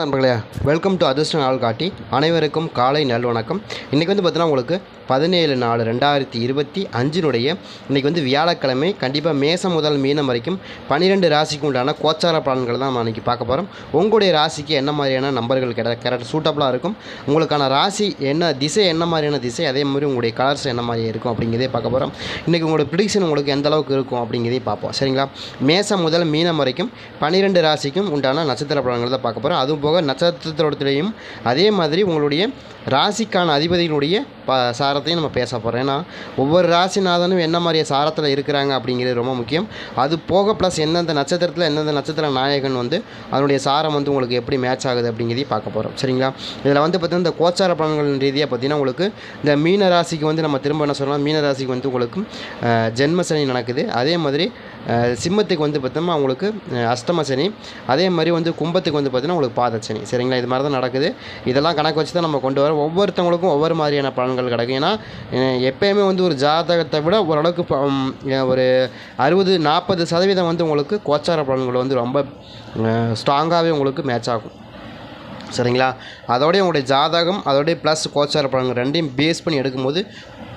நண்பர்களே. Welcome to அதிர்ஷ்ட நாள் காட்டி அனைவருக்கும் காலை நல்வணக்கம் இன்றைக்கி வந்து பார்த்தீங்கன்னா உங்களுக்கு பதினேழு நாலு ரெண்டாயிரத்தி இருபத்தி அஞ்சினுடைய இன்றைக்கி வந்து வியாழக்கிழமை கண்டிப்பாக மேசம் முதல் மீனம் வரைக்கும் பன்னிரெண்டு ராசிக்கு உண்டான கோச்சார பலன்கள் தான் நம்ம இன்றைக்கி பார்க்க போகிறோம் உங்களுடைய ராசிக்கு என்ன மாதிரியான நம்பர்கள் கிட கரெக்ட் சூட்டபுளாக இருக்கும்? உங்களுக்கான ராசி என்ன திசை என்ன மாதிரியான திசை? அதே மாதிரி உங்களுடைய கலர்ஸ் என்ன மாதிரி இருக்கும் அப்படிங்கிறதே பார்க்க போகிறோம் இன்றைக்கி உங்களோட ப்ரிடிக்ஷன் உங்களுக்கு எந்த அளவுக்கு இருக்கும் அப்படிங்கிறதையும் பார்ப்போம். சரிங்களா? மேசம் முதல் மீனம் வரைக்கும் பன்னிரெண்டு ராசிக்கும் உண்டான நட்சத்திர பலன்கள் தான் பார்க்க போகிறோம் அதுவும் போக நட்சத்திரத்திலையும் அதே மாதிரி உங்களுடைய ராசிக்கான அதிபதிகளுடைய ப சாரத்தையும் நம்ம பேச போகிறோம் ஏன்னா ஒவ்வொரு ராசிநாதனும் என்ன மாதிரி சாரத்தில் இருக்கிறாங்க அப்படிங்கிறது ரொம்ப முக்கியம். அது போக ப்ளஸ் எந்தெந்த நட்சத்திரத்தில் எந்தெந்த நட்சத்திர நாயகன் வந்து அதனுடைய சாரம் வந்து உங்களுக்கு எப்படி மேட்ச் ஆகுது அப்படிங்கிறதையும் பார்க்க போகிறோம் சரிங்களா? இதில் வந்து பார்த்தீங்கன்னா இந்த கோச்சார பலன்கள் ரீதியாக பார்த்தீங்கன்னா உங்களுக்கு இந்த மீன ராசிக்கு வந்து நம்ம திரும்ப என்ன சொல்லலாம் மீன ராசிக்கு வந்து உங்களுக்கு ஜென்மசனி நடக்குது. அதே மாதிரி சிம்மத்துக்கு வந்து பார்த்தோம்னா உங்களுக்கு அஷ்டம சனி அதே மாதிரி வந்து கும்பத்துக்கு வந்து பார்த்தீங்கன்னா உங்களுக்கு பாத சனி. சரிங்களா? இது மாதிரி தான் நடக்குது. இதெல்லாம் கணக்கு வச்சு தான் நம்ம கொண்டு வரோம் ஒவ்வொருத்தவங்களுக்கும் ஒவ்வொரு மாதிரியான பலன்கள் கிடைக்கும். ஏன்னா எப்பயுமே வந்து ஒரு ஜாதகத்தை விட ஓரளவுக்கு ஒரு அறுபது நாற்பது சதவீதம் வந்து உங்களுக்கு கோச்சார பலன்கள் வந்து ரொம்ப ஸ்ட்ராங்காகவே உங்களுக்கு மேட்ச் ஆகும். சரிங்களா? அதோடய உங்களுடைய ஜாதகம் அதோடய ப்ளஸ் கோச்சார பலன்கள் ரெண்டையும் பேஸ் பண்ணி எடுக்கும்போது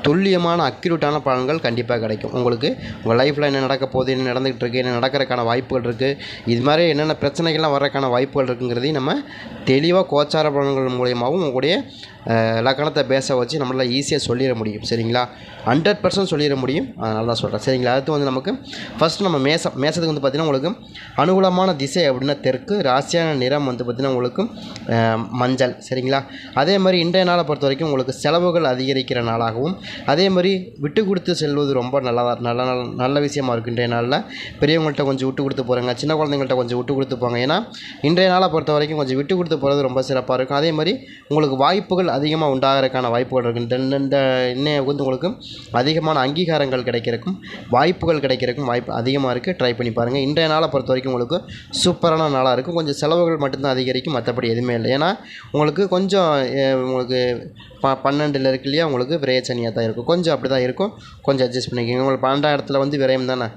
துல்லியமான அக்யூரேட்டான பலன்கள் கண்டிப்பாக கிடைக்கும். உங்களுக்கு உங்கள் லைஃப்பில் என்ன நடக்க போகுது என்ன நடந்துகிட்டு இருக்குது என்ன நடக்கிறக்கான வாய்ப்புகள் இருக்குது இது மாதிரி என்னென்ன பிரச்சனைகள்லாம் வர்றதுக்கான வாய்ப்புகள் இருக்குங்கிறதையும் நம்ம தெளிவாக கோச்சார பலன்கள் மூலியமாகவும் உங்களுடைய லக்கணத்தை பேச வச்சு நம்மளால் ஈஸியாக சொல்லிட முடியும். சரிங்களா? ஹண்ட்ரட் பர்சன்ட் சொல்லிட முடியும். அதனால தான் சொல்கிறேன் சரிங்களா? அடுத்து வந்து நமக்கு ஃபஸ்ட் நம்ம மேசம் மேசத்துக்கு வந்து பார்த்திங்கன்னா உங்களுக்கு அனுகூலமான திசை அப்படின்னா தெற்கு ராசியான நிறம் வந்து பார்த்திங்கன்னா உங்களுக்கு மஞ்சள். சரிங்களா? அதே மாதிரி இன்றைய நாளை பொறுத்த வரைக்கும் உங்களுக்கு செலவுகள் அதிகரிக்கிற நாளாகவும் அதே மாதிரி விட்டு கொடுத்து செல்வது ரொம்ப நல்லா நல்ல நல்ல நல்ல விஷயமா இருக்கும் இன்றைய நாளில். பெரியவங்கள்ட்ட கொஞ்சம் விட்டு கொடுத்து போகிறாங்க சின்ன குழந்தைங்கள்ட்ட கொஞ்சம் விட்டு கொடுத்து போங்க. ஏன்னா இன்றைய நாளை பொறுத்த வரைக்கும் கொஞ்சம் விட்டு கொடுத்து போகிறது ரொம்ப சிறப்பாக இருக்கும். அதே மாதிரி உங்களுக்கு வாய்ப்புகள் அதிகமாக உண்டாகிறதுக்கான வாய்ப்புகள் இருக்குது இந்த இந்த இன்னைய வந்து உங்களுக்கு அதிகமான அங்கீகாரங்கள் கிடைக்கிறக்கும் வாய்ப்புகள் கிடைக்கிறக்கும் வாய்ப்பு அதிகமாக இருக்குது ட்ரை பண்ணி பாருங்கள் இன்றைய நாளை பொறுத்த வரைக்கும் உங்களுக்கு சூப்பரான நாளாக இருக்கும் கொஞ்சம் செலவுகள் மட்டும்தான் அதிகரிக்கும். மற்றபடி எதுவுமே இல்லை. ஏன்னா உங்களுக்கு கொஞ்சம் உங்களுக்கு ப பன்னெண்டில் இருக்கு இல்லையா? உங்களுக்கு விரையச்சனியாக தான் இருக்கும். கொஞ்சம் அப்படி தான் இருக்கும். கொஞ்சம் அட்ஜஸ்ட் பண்ணிக்கோங்க. உங்களுக்கு பன்னெண்டாம் இடத்துல வந்து விரயம் தானே?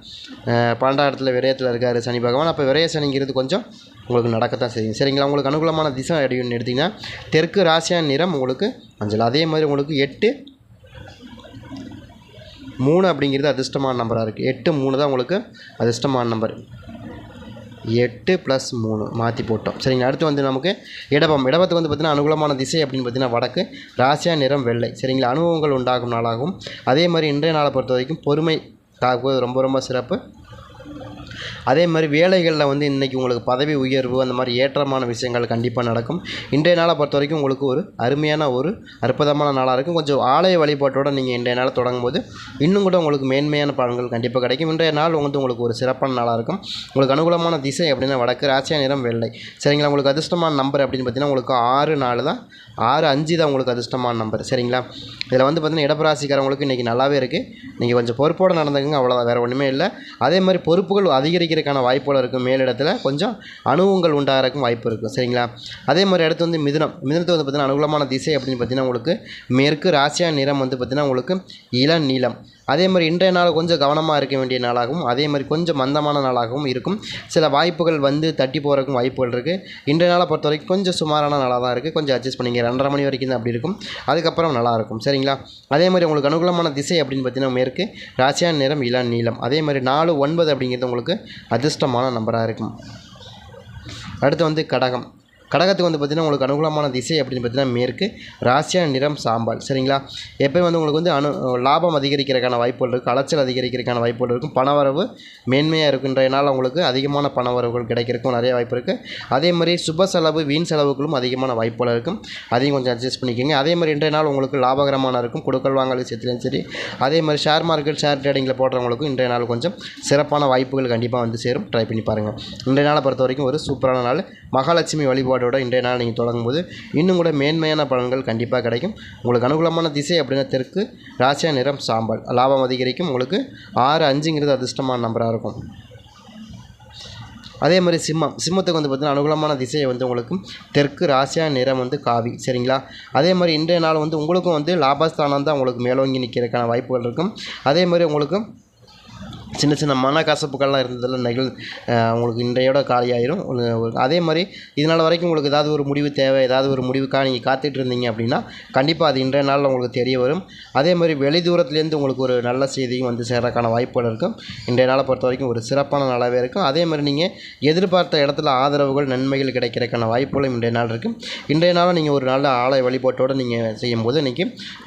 பன்னெண்டாம் இடத்துல விரயத்தில் இருக்கார் சனி பகவான். அப்போ விரய சனிங்கிறது கொஞ்சம் உங்களுக்கு நடக்கத்தான் செய்யும். சரிங்களா? உங்களுக்கு அனுகூலமான திசை அப்படின்னு எடுத்திங்கன்னா தெற்கு ராசியான நிறம் உங்களுக்கு மஞ்சள் அதே மாதிரி உங்களுக்கு எட்டு மூணு அப்படிங்கிறது அதிர்ஷ்டமான நம்பராக இருக்குது எட்டு மூணு தான் உங்களுக்கு அதிர்ஷ்டமான நம்பர். எட்டு ப்ளஸ் மூணு மாற்றி போட்டோம். சரிங்க அடுத்து வந்து நமக்கு இடபம். இடபத்துக்கு வந்து பார்த்திங்கன்னா அனுகூலமான திசை அப்படின்னு பார்த்தீங்கன்னா வடக்கு ராசியா நிறம் வெள்ளை. சரிங்களா? அனுபவங்கள் உண்டாகும் நாளாகும் அதே மாதிரி இன்றைய நாளை பொறுத்த வரைக்கும் பொறுமை காக்குவது ரொம்ப ரொம்ப சிறப்பு. அதே மாதிரி வேலைகளில் வந்து இன்றைக்கி உங்களுக்கு பதவி உயர்வு அந்த மாதிரி ஏற்றமான விஷயங்கள் கண்டிப்பாக நடக்கும். இன்றைய நாளை பொறுத்த வரைக்கும் உங்களுக்கு ஒரு அருமையான ஒரு அற்புதமான நாளாக இருக்கும். கொஞ்சம் ஆலய வழிபாட்டோடு நீங்கள் இன்றைய நாளை தொடங்கும் போது இன்னும் கூட உங்களுக்கு மேன்மையான பலன்கள் கண்டிப்பாக கிடைக்கும். இன்றைய நாள் வந்து உங்களுக்கு ஒரு சிறப்பான நாளாக இருக்கும். உங்களுக்கு அனுகூலமான திசை அப்படின்னா வடக்கு ராசியா நிறம் வெள்ளை. சரிங்களா? உங்களுக்கு அதிர்ஷ்டமான நம்பர் அப்படின்னு பார்த்தீங்கன்னா உங்களுக்கு ஆறு நாலு தான். ஆறு அஞ்சு தான் உங்களுக்கு அதிர்ஷ்டமான நம்பர். சரிங்களா? இதில் வந்து பார்த்தீங்கன்னா இடப்பராசிக்காரவங்களுக்கு இன்றைக்கி நல்லாவே இருக்குது நீங்கள் கொஞ்சம் பொறுப்போடு நடந்துக்குங்க அவ்வளோதான் வேறு ஒன்றுமே இல்லை. அதே மாதிரி பொறுப்புகள் அடிக்கிறதுக்கான வாய்ப்புகள் இருக்கும் மேலிடத்தில். கொஞ்சம் அனுபவங்கள் உண்டாகிறக்கும் வாய்ப்பு இருக்கும். சரிங்களா? அதே மாதிரி அடுத்து வந்து மிதுனம். மிதுனத்தை வந்து பார்த்திங்கன்னா அனுகூலமான திசை அப்படின்னு பார்த்தீங்கன்னா உங்களுக்கு மேற்கு ராசியா நிறம் வந்து பார்த்திங்கன்னா உங்களுக்கு இளம் நீளம் அதே மாதிரி இன்றைய நாள் கொஞ்சம் கவனமாக இருக்க வேண்டிய நாளாகவும் அதே மாதிரி கொஞ்சம் மந்தமான நாளாகவும் இருக்கும். சில வாய்ப்புகள் வந்து தட்டி போகிறதுக்கும் வாய்ப்புகள் இருக்குது இன்றைய நாளை பொறுத்த வரைக்கும் கொஞ்சம் சுமாரான நாளாக தான் இருக்குது கொஞ்சம் அட்ஜஸ்ட் பண்ணிங்க. ரெண்டரை மணி வரைக்கும் தான் அப்படி இருக்கும். அதுக்கப்புறம் நல்லாயிருக்கும் சரிங்களா? அதே மாதிரி உங்களுக்கு அனுகூலமான திசை அப்படின்னு பார்த்தீங்கன்னா மேற்கு ராசியான நிறம் இளம் நீளம். அதே மாதிரி நாலு ஒன்பது அப்படிங்கிறது உங்களுக்கு அதிர்ஷ்டமான நம்பராக இருக்கும். அடுத்து வந்து கடகம். கடகத்துக்கு வந்து பார்த்திங்கன்னா உங்களுக்கு அனுகூலமான திசை அப்படின்னு பார்த்தீங்கன்னா மேற்கு ராசியா நிறம் சாம்பல். சரிங்களா? எப்போயும் வந்து உங்களுக்கு வந்து அனு லாபம் அதிகரிக்கிறதுக்கான வாய்ப்புகள் இருக்குது அலைச்சல் அதிகரிக்கிறதுக்கான வாய்ப்புகள் இருக்கும். பணவரவு மேன்மையாக இருக்கின்ற நாள் உங்களுக்கு அதிகமான பணவரவுகள் கிடைக்கிறதுக்கும் நிறைய வாய்ப்பு இருக்குது அதே மாதிரி சுப செலவு வீண் செலவுகளும் அதிகமான வாய்ப்புகள் இருக்கும். அதையும் கொஞ்சம் அட்ஜஸ்ட் பண்ணிக்கோங்க. அதே மாதிரி இன்றைய நாள் உங்களுக்கு லாபகரமான இருக்கும். கொடுக்கல் வாங்கல் விஷயத்துலையும் சரி. அதே மாதிரி ஷேர் மார்க்கெட் ஷேர் ட்ரேடிங்கில் போடுறவங்களுக்கும் இன்றைய நாள் கொஞ்சம் சிறப்பான வாய்ப்புகள் கண்டிப்பாக வந்து சேரும். ட்ரை பண்ணி பாருங்கள் இன்றைய நாளை பொறுத்த வரைக்கும் ஒரு சூப்பரான நாள். மகாலட்சுமி வழிபாடு வழிபாடோட இன்றைய நாள் நீங்கள் தொடங்கும்போது இன்னும் கூட மேன்மையான பலன்கள் கண்டிப்பாக கிடைக்கும். உங்களுக்கு அனுகூலமான திசை அப்படின்னா தெற்கு ராசியா நிறம் சாம்பல். லாபம் அதிகரிக்கும். உங்களுக்கு ஆறு அஞ்சுங்கிறது அதிர்ஷ்டமான நம்பராக இருக்கும். அதே மாதிரி சிம்மம். சிம்மத்துக்கு வந்து பார்த்திங்கன்னா அனுகூலமான திசையை வந்து உங்களுக்கு தெற்கு ராசியா நிறம் வந்து காவி. சரிங்களா? அதே மாதிரி இன்றைய நாள் வந்து உங்களுக்கும் வந்து லாபஸ்தானம் தான் உங்களுக்கு மேலோங்கி நிற்கிறதுக்கான வாய்ப்புகள் இருக்கும். அதே மாதிரி உங்களுக்கு சின்ன சின்ன மனக்கசப்புகள்லாம் இருந்ததெல்லாம் நெகிழ் உங்களுக்கு இன்றையோட காலியாயிரும். அதே மாதிரி இதனால் வரைக்கும் உங்களுக்கு ஏதாவது ஒரு முடிவு தேவை ஏதாவது ஒரு முடிவுக்காக நீங்கள் காத்துட்டு இருந்தீங்க அப்படின்னா கண்டிப்பாக அது இன்றைய நாளில் உங்களுக்கு தெரிய வரும். அதே மாதிரி வெளி தூரத்துலேருந்து உங்களுக்கு ஒரு நல்ல செய்தியும் வந்து சேர்றதுக்கான வாய்ப்புகள் இருக்கும். இன்றைய நாளை பொறுத்த வரைக்கும் ஒரு சிறப்பான நாளாகவே இருக்கும். அதே மாதிரி நீங்கள் எதிர்பார்த்த இடத்துல ஆதரவுகள் நன்மைகள் கிடைக்கிறதுக்கான வாய்ப்புகளும் இன்றைய நாள் இருக்கும். இன்றைய நாளில் நீங்கள் ஒரு நல்ல ஆலய வழிபாட்டோடு நீங்கள் செய்யும்போது இன்றைக்கி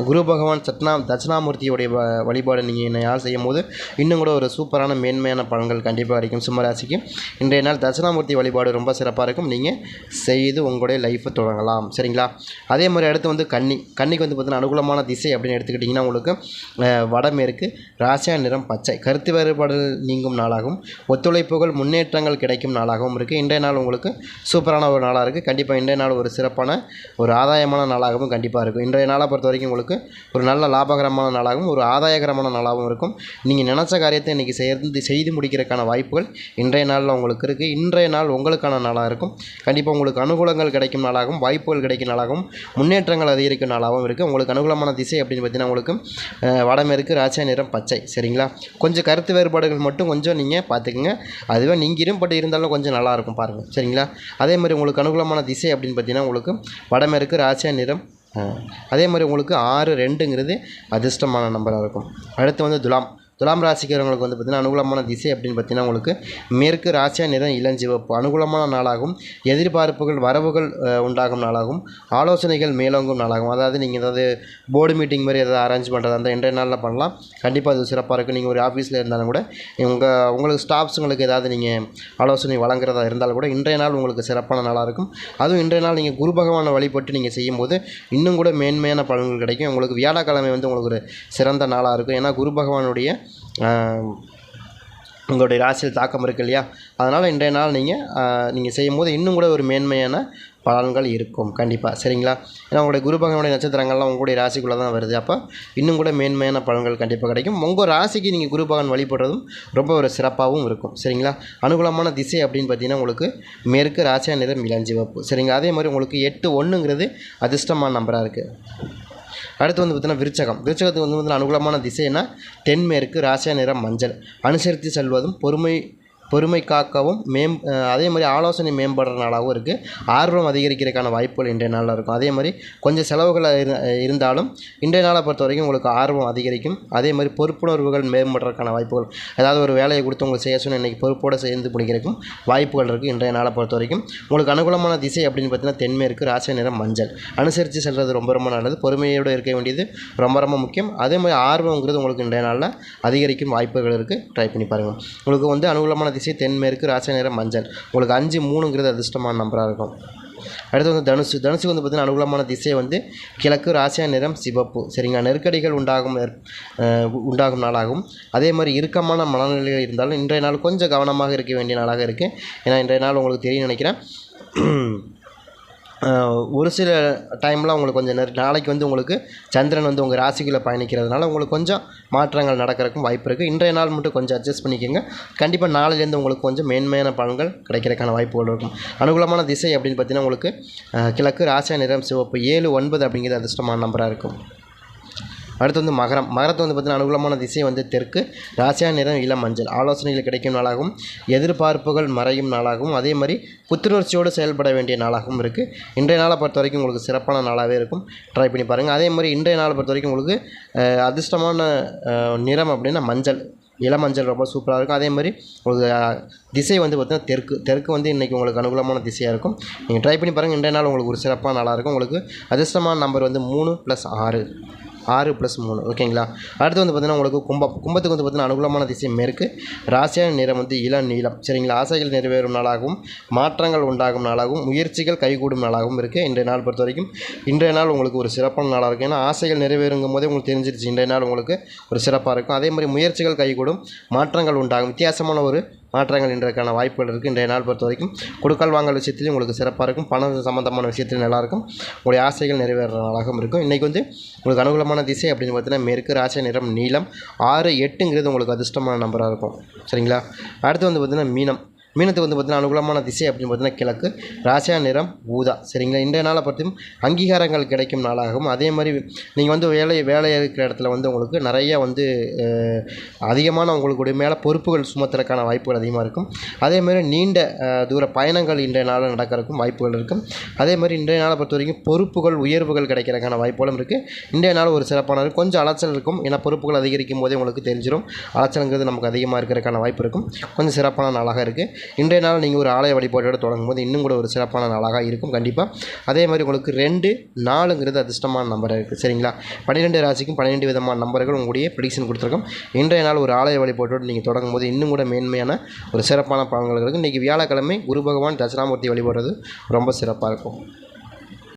குரு பகவான் சத்னா தட்சிணாமூர்த்தியுடைய வழிபாடு நீங்கள் இன்றைய நாள் செய்யும்போது இன்னும் கூட ஒரு சூப்பரான மேன்மையான பலன்கள் கண்டிப்பாக கிடைக்கும் சிம்மராசிக்கு. இன்றைய நாள் தட்சிணாமூர்த்தி வழிபாடு ரொம்ப சிறப்பாக இருக்கும். நீங்கள் செய்து உங்களுடைய லைஃப்பை தொடங்கலாம். சரிங்களா? அதே மாதிரி அடுத்து வந்து கன்னி. கன்னிக்கு வந்து பார்த்தீங்கன்னா அனுகூலமான திசை அப்படின்னு எடுத்துக்கிட்டிங்கன்னா உங்களுக்கு வடமேற்கு ராசியா நிறம் பச்சை. கருத்து வேறுபாடுகள் நீங்கும் நாளாகவும் ஒத்துழைப்புகள் முன்னேற்றங்கள் கிடைக்கும் நாளாகவும் இருக்குது இன்றைய நாள் உங்களுக்கு சூப்பரான ஒரு நாளாக இருக்குது கண்டிப்பாக இன்றைய நாள் ஒரு சிறப்பான ஒரு ஆதாயமான நாளாகவும் கண்டிப்பாக இருக்கும். இன்றைய நாளை பொறுத்த வரைக்கும் உங்களுக்கு ஒரு நல்ல லாபகரமான நாளாகவும் ஒரு ஆதாயகரமான நாளாகவும் இருக்கும். நீங்கள் நினச்ச காரியத்தை இன்றைக்கி செய்து செய்து முடிக்கிறதுக்கான வாய்ப்புகள் இன்றைய நாளில் உங்களுக்கு இருக்குது இன்றைய நாள் உங்களுக்கான நாளாக இருக்கும். கண்டிப்பாக உங்களுக்கு அனுகூலங்கள் கிடைக்கும் நாளாகவும் வாய்ப்புகள் கிடைக்கும் நாளாகவும் முன்னேற்றங்கள் அதிகரிக்கும் நாளாகவும் இருக்குது உங்களுக்கு அனுகூலமான திசை அப்படின்னு பார்த்தீங்கன்னா உங்களுக்கு வடமேற்கு ராசியா நிறம் பச்சை. சரிங்களா? கொஞ்சம் கருத்து வேறுபாடுகள் மட்டும் கொஞ்சம் நீங்கள் பார்த்துக்குங்க. அதுவே நீங்கள் இரும்பட்டு இருந்தாலும் கொஞ்சம் நல்லாயிருக்கும் பாருங்கள் சரிங்களா? அதே மாதிரி உங்களுக்கு அனுகூலமான திசை அப்படின்னு பார்த்தீங்கன்னா உங்களுக்கு வடமேற்கு ராசியா நிறம் அதே மாதிரி உங்களுக்கு ஆறு ரெண்டுங்கிறது அதிர்ஷ்டமான நம்பராக இருக்கும். அடுத்து வந்து துலாம். துலாம் ராசிக்கிறவங்களுக்கு வந்து பார்த்திங்கன்னா அனுகூலமான திசை அப்படின்னு பார்த்தீங்கன்னா உங்களுக்கு மேற்கு ராசியா நிறம் இளஞ்சிவப்பு. அனுகூலமான நாளாகும். எதிர்பார்ப்புகள் வரவுகள் உண்டாகும் நாளாகும். ஆலோசனைகள் மேலோங்கும் நாளாகும். அதாவது நீங்கள் ஏதாவது போர்டு மீட்டிங் மாதிரி ஏதாவது அரேஞ்ச் பண்ணுறதா அந்த இன்றைய நாளில் பண்ணலாம். கண்டிப்பாக அது சிறப்பாக இருக்கும். நீங்கள் ஒரு ஆஃபீஸில் இருந்தாலும் கூட உங்கள் உங்களுக்கு ஸ்டாஃப்ஸுங்களுக்கு ஏதாவது நீங்கள் ஆலோசனை வழங்குறதா இருந்தாலும் கூட இன்றைய நாள் உங்களுக்கு சிறப்பான நாளாக இருக்கும். அதுவும் இன்றைய நாள் நீங்கள் குரு பகவானை வழிபட்டு நீங்கள் செய்யும்போது இன்னும் கூட மேன்மையான பலன்கள் கிடைக்கும். உங்களுக்கு வியாழக்கிழமை வந்து உங்களுக்கு ஒரு சிறந்த நாளாக இருக்கும். ஏன்னா குரு பகவானுடைய உங்களுடைய ராசியில் தாக்கம் இருக்கு இல்லையா? அதனால் இன்றைய நாள் நீங்கள் நீங்கள் செய்யும் போது இன்னும் கூட ஒரு மேன்மையான பலன்கள் இருக்கும். கண்டிப்பாக சரிங்களா? ஏன்னா உங்களுடைய குரு பகவானுடைய நட்சத்திரங்கள்லாம் உங்களுடைய ராசிக்குள்ளே தான் வருது. அப்போ இன்னும் கூட மேன்மையான பலன்கள் கண்டிப்பாக கிடைக்கும். உங்கள் ராசிக்கு நீங்கள் குரு பகவான் வழிபடுறதும் ரொம்ப ஒரு சிறப்பாகவும் இருக்கும். சரிங்களா? அனுகூலமான திசை அப்படின்னு பார்த்தீங்கன்னா உங்களுக்கு மேற்கு ராசியா நிறம் இளஞ்சிவப்பு. சரிங்களா? அதே மாதிரி உங்களுக்கு எட்டு ஒன்றுங்கிறது அதிர்ஷ்டமான நம்பராக இருக்குது அடுத்து வந்து பார்த்தீங்கன்னா விருச்சகம். விருச்சகத்துக்கு வந்து பார்த்தீங்கன்னா அனுகூலமான திசைன்னா தென்மேற்கு ராசியா நிறம் மஞ்சள். அனுசரித்து செல்வதும் பொறுமை பொறுமை காக்கவும் மேம் அதே மாதிரி ஆலோசனை மேம்படுற நாளாகவும் இருக்குது ஆர்வம் அதிகரிக்கிறதுக்கான வாய்ப்புகள் இன்றைய நாளில் இருக்கும். அதே மாதிரி கொஞ்சம் செலவுகள் இருந்தாலும் இன்றைய நாளை பொறுத்த வரைக்கும் உங்களுக்கு ஆர்வம் அதிகரிக்கும். அதே மாதிரி பொறுப்புணர்வுகள் மேம்படுறதுக்கான வாய்ப்புகள் ஏதாவது ஒரு வேலையை கொடுத்து உங்களுக்கு செய்ய சொன்னால் இன்றைக்கி பொறுப்போடு சேர்ந்து முடிக்கிறதுக்கும் வாய்ப்புகள் இருக்குது இன்றைய நாளை பொறுத்த வரைக்கும். உங்களுக்கு அனுகூலமான திசை அப்படின்னு பார்த்தீங்கன்னா தென்மேற்கு ராசி நிறம் மஞ்சள். அனுசரித்து செல்வது ரொம்ப ரொம்ப நல்லது. பொறுமையோடு இருக்க வேண்டியது ரொம்ப ரொம்ப முக்கியம். அதே மாதிரி ஆர்வங்கிறது உங்களுக்கு இன்றைய நாளில் அதிகரிக்கும் வாய்ப்புகள் இருக்குது ட்ரை பண்ணி பாருங்கள் உங்களுக்கு வந்து அனுகூலமான திசை தென்மேற்கு ராசி நிறம் மஞ்சள். உங்களுக்கு அஞ்சு மூணுங்கிறது அதிர்ஷ்டமான நம்பராக இருக்கும். அடுத்து வந்து தனுசு. தனுசுக்கு வந்து பார்த்திங்கன்னா அனுகூலமான திசை வந்து கிழக்கு ராசியா நிறம் சிவப்பு. சரிங்களா? நெருக்கடிகள் உண்டாகும் உண்டாகும் நாளாகும். அதே மாதிரி இறுக்கமான மனநிலைகள் இருந்தாலும் இன்றைய நாள் கொஞ்சம் கவனமாக இருக்க வேண்டிய நாளாக இருக்குது ஏன்னா இன்றைய நாள் உங்களுக்கு தெரியும் நினைக்கிறேன். ஒரு சில டைமில் உங்களுக்கு கொஞ்சம் நெரு நாளைக்கு வந்து உங்களுக்கு சந்திரன் வந்து உங்கள் ராசிக்குள்ளே பயணிக்கிறதுனால உங்களுக்கு கொஞ்சம் மாற்றங்கள் நடக்கிறதுக்கும் வாய்ப்பு இருக்குது இன்றைய நாள் மட்டும் கொஞ்சம் அட்ஜஸ்ட் பண்ணிக்கோங்க. கண்டிப்பாக நாளையிலேருந்து உங்களுக்கு கொஞ்சம் மேன்மையான பலன்கள் கிடைக்கிறதுக்கான வாய்ப்புகள் இருக்கும். அனுகூலமான திசை அப்படின்னு பார்த்தீங்கன்னா உங்களுக்கு கிழக்கு ராசியா நிறம் சிவப்பு ஏழு ஒன்பது அப்படிங்கிறது அதிர்ஷ்டமான நம்பராக இருக்கும். அடுத்து வந்து மகரம். மகரத்தை வந்து பார்த்தீங்கன்னா அனுகூலமான திசை வந்து தெற்கு. ராசியா நிறம் இளம் மஞ்சள். ஆலோசனைகள் கிடைக்கும் நாளாகவும் எதிர்பார்ப்புகள் மறையும் நாளாகவும் அதே மாதிரி புத்துணர்ச்சியோடு செயல்பட வேண்டிய நாளாகவும் இருக்குது இன்றைய நாளை பொறுத்த வரைக்கும் உங்களுக்கு சிறப்பான நாளாகவே இருக்கும். ட்ரை பண்ணி பாருங்கள் அதே மாதிரி இன்றைய நாளை பொறுத்த வரைக்கும் உங்களுக்கு அதிர்ஷ்டமான நிறம் அப்படின்னா மஞ்சள். இளமஞ்சள் ரொம்ப சூப்பராக இருக்கும். அதே மாதிரி உங்களுக்கு திசை வந்து பார்த்திங்கன்னா தெற்கு. தெற்கு வந்து இன்றைக்கி உங்களுக்கு அனுகூலமான திசையாக இருக்கும். நீங்கள் ட்ரை பண்ணி பாருங்கள் இன்றைய நாள் உங்களுக்கு ஒரு சிறப்பான நாளாக இருக்கும். உங்களுக்கு அதிர்ஷ்டமான நம்பர் வந்து மூணு ப்ளஸ் ஆறு. ஆறு ப்ளஸ் மூணு ஓகேங்களா அடுத்து வந்து பார்த்திங்கன்னா உங்களுக்கு கும்பம் கும்பத்துக்கு வந்து பார்த்திங்கன்னா அனுகூலமான திசையும் மேற்கு. ராசியான நிறம் வந்து இளம் நீளம். சரிங்களா? ஆசைகள் நிறைவேறும் நாளாகவும் மாற்றங்கள் உண்டாகும் நாளாகவும் முயற்சிகள் கைகூடும் நாளாகவும் இருக்குது இன்றைய நாள் பொறுத்த வரைக்கும் இன்றைய நாள் உங்களுக்கு ஒரு சிறப்பான நாளாக இருக்கும் ஏன்னா ஆசைகள் நிறைவேறுங்கும் போதே உங்களுக்கு தெரிஞ்சிருச்சு இன்றைய நாள் உங்களுக்கு ஒரு சிறப்பாக இருக்கும். அதே மாதிரி முயற்சிகள் கைகூடும் மாற்றங்கள் உண்டாகும். வித்தியாசமான ஒரு மாற்றங்கள் என்றதுக்கான வாய்ப்புகள் இருக்குது. இன்றைய நாள் பொறுத்த வரைக்கும் கொடுக்கல் வாங்கல் விஷயத்துலையும் உங்களுக்கு சிறப்பாக இருக்கும். பணம் சம்மந்தமான விஷயத்துலையும் நல்லாயிருக்கும். உங்களுடைய ஆசைகள் நிறைவேற நாளாகவும் இருக்கும். இன்றைக்கி வந்து உங்களுக்கு அனுகூலமான திசை அப்படின்னு பார்த்தீங்கன்னா மேற்கு ராசி நிறம் நீளம் ஆறு எட்டுங்கிறது உங்களுக்கு அதிர்ஷ்டமான நம்பராக இருக்கும். சரிங்களா? அடுத்து வந்து பார்த்திங்கன்னா மீனம். மீனத்துக்கு வந்து பார்த்திங்கன்னா அனுகூலமான திசை அப்படின்னு பார்த்தீங்கன்னா கிழக்கு. ராசியா நிறம் ஊதா. சரிங்களா? இன்றைய நாளை பற்றியும் அங்கீகாரங்கள் கிடைக்கும் நாளாகவும் அதே மாதிரி நீங்கள் வந்து வேலை வேலை இருக்கிற இடத்துல வந்து உங்களுக்கு நிறைய வந்து அதிகமான உங்களுக்கு மேலே பொறுப்புகள் சுமத்துறதுக்கான வாய்ப்புகள் அதிகமாக இருக்கும். அதே மாதிரி நீண்ட தூர பயணங்கள் இன்றைய நாளில் நடக்கிறதுக்கும் வாய்ப்புகள் இருக்கும். அதே மாதிரி இன்றைய நாளை பொறுத்த வரைக்கும் பொறுப்புகள் உயர்வுகள் கிடைக்கிறதுக்கான வாய்ப்புகளும் இருக்குது இன்றைய நாள் ஒரு சிறப்பான கொஞ்சம் அலைச்சல் இருக்கும். ஏன்னா பொறுப்புகள் அதிகரிக்கும் போதே உங்களுக்கு தெரிஞ்சிடும் அலைச்சலுங்கிறது நமக்கு அதிகமாக இருக்கிறதுக்கான வாய்ப்பு இருக்கும். கொஞ்சம் சிறப்பான நாளாக இருக்குது இன்றைய நாள் நீங்கள் ஒரு ஆலய வழிபாட்டோடு தொடங்கும் போது இன்னும் கூட ஒரு சிறப்பான நாளாக இருக்கும் கண்டிப்பாக அதே மாதிரி உங்களுக்கு ரெண்டு நாலுங்கிறது அதிர்ஷ்டமான நம்பராக இருக்குது சரிங்களா? பன்னிரெண்டு ராசிக்கும் பன்னிரெண்டு விதமான நம்பர்கள் உங்களுடைய ப்ரிடிக்ஷன் கொடுத்துருக்கோம். இன்றைய நாள் ஒரு ஆலய வழிபாட்டோடு நீங்கள் தொடங்கும் போது இன்னும் கூட மேன்மையான ஒரு சிறப்பான பலன்கள் இருக்கும் இன்றைக்கி வியாழக்கிழமை குரு பகவான் தட்சிணாமூர்த்தி வழிபடுறது ரொம்ப சிறப்பாக இருக்கும்.